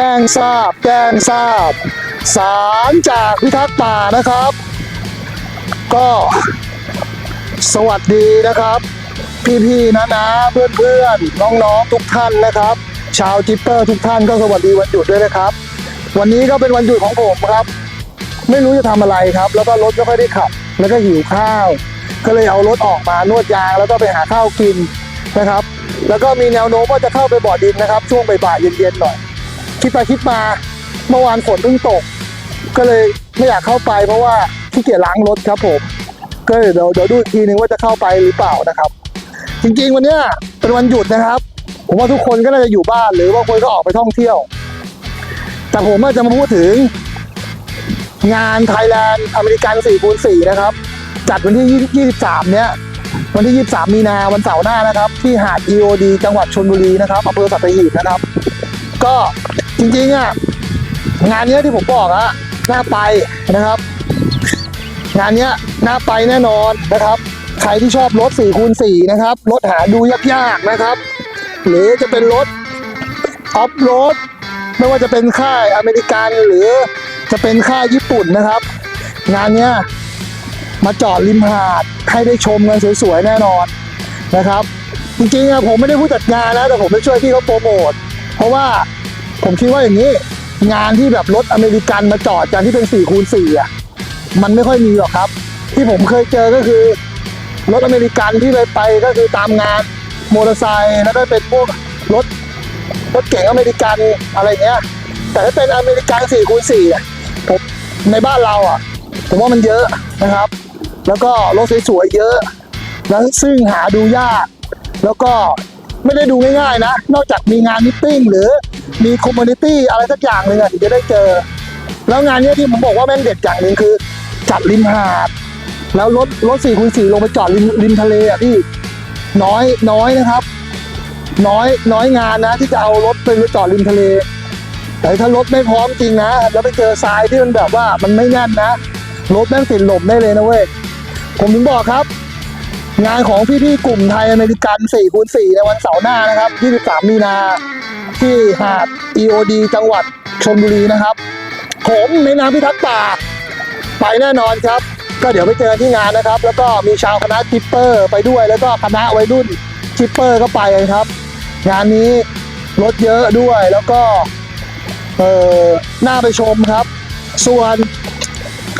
แจ้งทราบ แจ้งทราบสารจากพิทักษ์ป่านะครับ ก็สวัสดีนะครับ พี่ๆนะนะเพื่อนๆ น้องๆทุกท่านนะครับ ชาวจิปเปอร์ทุกท่านก็สวัสดีวันหยุดด้วยนะครับ วันนี้ก็เป็นวันหยุดของผมครับ ไม่รู้จะทำอะไรครับ แล้วก็รถไม่ค่อยได้ขับ แล้วก็หิวข้าว ก็เลยเอารถออกมานวดยางแล้วก็ไปหาข้าวกินนะครับ แล้วก็มีแนวโน้มว่าจะเข้าไปบ่อดินนะครับ ช่วงบ่ายๆเย็นๆหน่อย คิดไปคิดมาเมื่อวานฝนเพิ่งตก ก็เลยไม่อยากเข้าไปเพราะว่าขี้เกียจล้างรถครับผมก็เดี๋ยวเดี๋ยวดูอีกทีนึงว่าจะเข้าไปหรือเปล่านะครับ จริงๆวันเนี้ยเป็นวันหยุดนะครับ ผมว่าทุกคนก็น่าจะอยู่บ้านหรือบางคนก็ออกไปท่องเที่ยว แต่ผมจะมาพูดถึง งาน Thailand อเมริกัน4คูณ4นะครับ จัดวันที่ 23 เนี้ยวันที่ 23 มีนาวันเสาร์หน้านะครับ ที่หาด EOD จังหวัดชลบุรีนะครับอำเภอสัตหีบนะครับ ก็ จริงๆอะงานเนี้ยที่ผมบอกอะน่าไปนะครับ งานเนี้ยน่าไปแน่นอนนะครับ ใครที่ชอบรถ4คูณ4นะครับรถหาดูยากๆนะครับ หรือจะเป็นรถออฟโรดไม่ว่าจะเป็นค่ายอเมริกันหรือจะเป็นค่ายญี่ปุ่นนะครับ งานเนี้ยมาจอดริมหาดให้ได้ชมกันสวยๆแน่นอนนะครับ จริงๆอะผมไม่ได้ผู้จัดงานนะแต่ผมไปช่วยพี่เขาโปรโมทเพราะว่า ผมคิดว่าอย่างนี้ งานที่แบบรถอเมริกันมาจอดกันที่เป็น4คูณ4อะมันไม่ค่อยมีหรอกครับ ที่ผมเคยเจอก็คือ รถอเมริกันที่ไปไปก็คือตามงานมอเตอร์ไซค์แล้วก็เป็นพวกรถรถเก๋งอเมริกันอะไรเงี้ย แต่ถ้าเป็นอเมริกัน4คูณ4อะผมในบ้านเราอะผมว่ามันเยอะนะครับ แล้วก็รถสวยๆเยอะ แล้วซึ่งหาดูยาก แล้วก็ไม่ได้ดูง่ายๆนะ นอกจากมีงานมิทติ้งหรือ มีคอมมูนิตี้อะไรสักอย่างหนึ่งอะถึงจะได้เจอ แล้วงานเนี้ยที่ผมบอกว่าแม่งเด็ดอย่างหนึ่งคือ จัดริมหาด แล้วรถรถสี่คูณสี่ลงไปจอดริมริมทะเลอะพี่น้อยน้อยนะครับ น้อยน้อยงานนะ ที่จะเอารถไปจอดริมทะเล แต่ถ้ารถไม่พร้อมจริงนะ แล้วไปเจอทรายที่มันแบบว่ามันไม่แน่นนะรถแม่งติดหลบได้เลยนะเว้ยผมถึงบอกครับ งานของพี่ๆกลุ่มไทยอเมริกัน4คูณ4ในวันเสาร์หน้านะครับ 23 มีนา ที่หาด EOD จังหวัดชลบุรีนะครับ ผมในนามพิทักษ์ป่า ไปแน่นอนครับ ก็เดี๋ยวไปเจอที่งานนะครับ แล้วก็มีชาวคณะทิปเปอร์ไปด้วย แล้วก็คณะวัยรุ่นทิปเปอร์ก็ไปครับ งานนี้รถเยอะด้วยแล้วก็เออน่าไปชมครับ ส่วน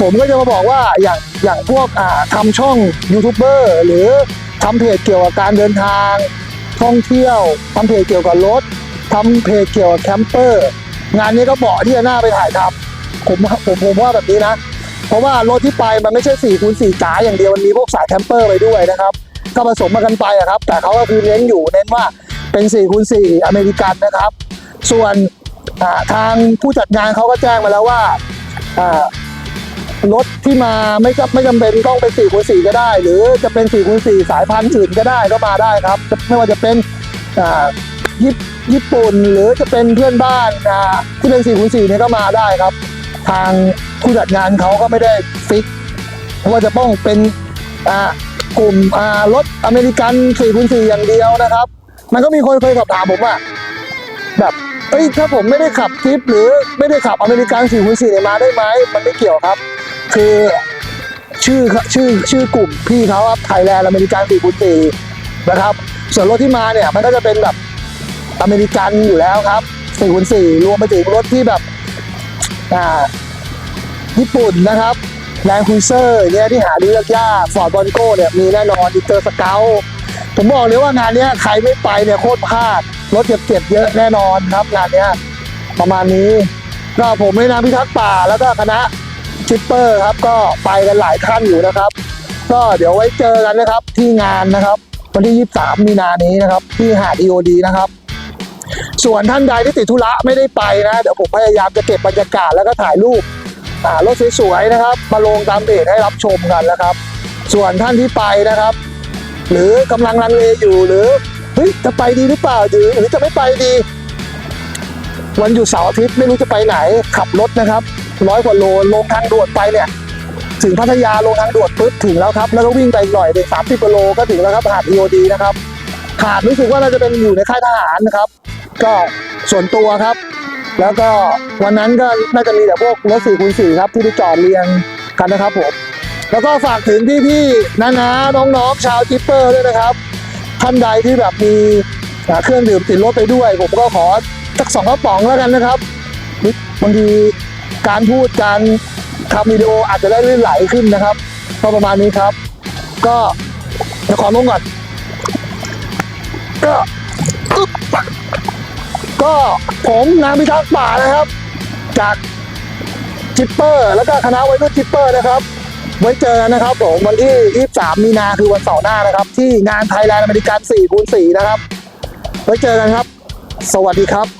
ผมก็จะมาบอกว่าอย่างอย่างพวกอ่าทำช่องยูทูบเบอร์หรือทำเพจเกี่ยวกับการเดินทางท่องเที่ยวทำเพจเกี่ยวกับรถ ทำเพจเกี่ยวกับแคมเปอร์ งานนี้ก็เหมาะที่จะน่าไปถ่ายทำผมผมผมว่าแบบนี้นะ เพราะว่ารถที่ไปมันไม่ใช่4คูณ4จ๋าอย่างเดียวมันมีพวกสายแคมเปอร์ไปด้วยนะครับ ก็ผสมมากันไปอะครับ แต่เขาก็คือเน้นอยู่เน้นว่าเป็น4คูณ4อเมริกันนะครับ ส่วนทางผู้จัดงานเขาก็แจ้งมาแล้วว่ารถที่มาไม่จำไม่จำเป็นต้องเป็น4คูณ4ก็ได้ หรือจะเป็น4คูณ4สายพันธุ์อื่นก็ได้ก็มาได้ครับ ไม่ว่าจะเป็นอ่า ญี่ปุ่นหรือจะเป็นเพื่อนบ้านอ่าที่เป็น4คูณ4เนี่ยก็มาได้ครับ ทางผู้จัดงานเขาก็ไม่ได้ฟิกว่าจะต้องเป็นอ่ากลุ่มอ่ารถอเมริกัน4คูณ4อย่างเดียวนะครับ มันก็มีคนเคยสอบถามผมว่าแบบเอ้ยถ้าผมไม่ได้ขับทิปหรือไม่ได้ขับอเมริกัน4คูณ4เนี่ยมาได้ไหมมันไม่เกี่ยวครับ คือชื่อชื่อชื่อกลุ่มพี่เขาครับไทยแลนด์อเมริกัน4คูณ4นะครับ ส่วนรถที่มาเนี่ยมันก็จะเป็นแบบ อเมริกันอยู่แล้วครับ4คูณ4รวมไปถึงรถที่แบบอ่าญี่ปุ่นนะครับแรงคุยเซอร์เนี่ยที่หาดูยากๆฟอร์ดบอลโก้เนี่ยมีแน่นอนอินเตอร์สเกลผมบอกเลยว่างานเนี้ยใครไม่ไปเนี่ยโคตรพลาดรถเจ็บๆเยอะแน่นอนครับงานเนี้ยประมาณนี้ก็ผมในนามพิทักษ์ป่าแล้วก็คณะชิปเปอร์ครับก็ไปกันหลายท่านอยู่นะครับ ก็เดี๋ยวไว้เจอกันนะครับที่งานนะครับ วันที่ 23 มีนานี้นะครับ ที่หาด EOD นะครับ ส่วนท่านใดที่ติดธุระไม่ได้ไปนะ เดี๋ยวผมพยายามจะเก็บบรรยากาศแล้วก็ถ่ายรูปรถสวยๆนะครับ มาลงตามเพจให้รับชมกันนะครับ ส่วนท่านที่ไปนะครับ หรือกำลังลังเลอยู่หรือเฮ้ยจะไปดีหรือเปล่าหรือหรือจะไม่ไปดีวันหยุดเสาร์อาทิตย์ไม่รู้จะไปไหนขับรถนะครับร้อยกว่าโลลงทางด่วนไปเนี่ย ถึงพัทยาลงทางด่วนปุ๊บถึงแล้วครับ แล้วก็วิ่งไปอีกหน่อยเด็กสามสิบกิโลก็ถึงแล้วครับหาด EOD นะครับหาดรู้สึกว่าเราจะเป็นอยู่ในค่ายทหารนะครับ ก็ส่วนตัวครับ แล้วก็วันนั้นก็น่าจะมีแต่พวกรถ4คูณ4ครับที่ไปจอดเรียงกันนะครับผมแล้วก็ฝากถึงพี่ๆนะนะน้องๆ ชาวจิปเปอร์ด้วยนะครับท่านใดที่แบบมีเครื่องดื่มติดรถไปด้วย ผมก็ขอสักสองกระป๋องแล้วกันนะครับบางทีการพูดการทำวิดีโออาจจะได้ลื่นไหลขึ้นนะครับก็ประมาณนี้ครับ ก็จะขอลงก่อนก็ ก็ผมนายพิทักษ์ป่านะครับ จากจิปเปอร์ แล้วก็คณะวัยรุ่นจิปเปอร์นะครับไว้เจอกันนะครับผมวันที่ 23 มีนาคือวันเสาร์หน้านะครับ ที่งานไทยแลนด์อเมริกัน4คูณ4นะครับ ไว้เจอกันครับ สวัสดีครับ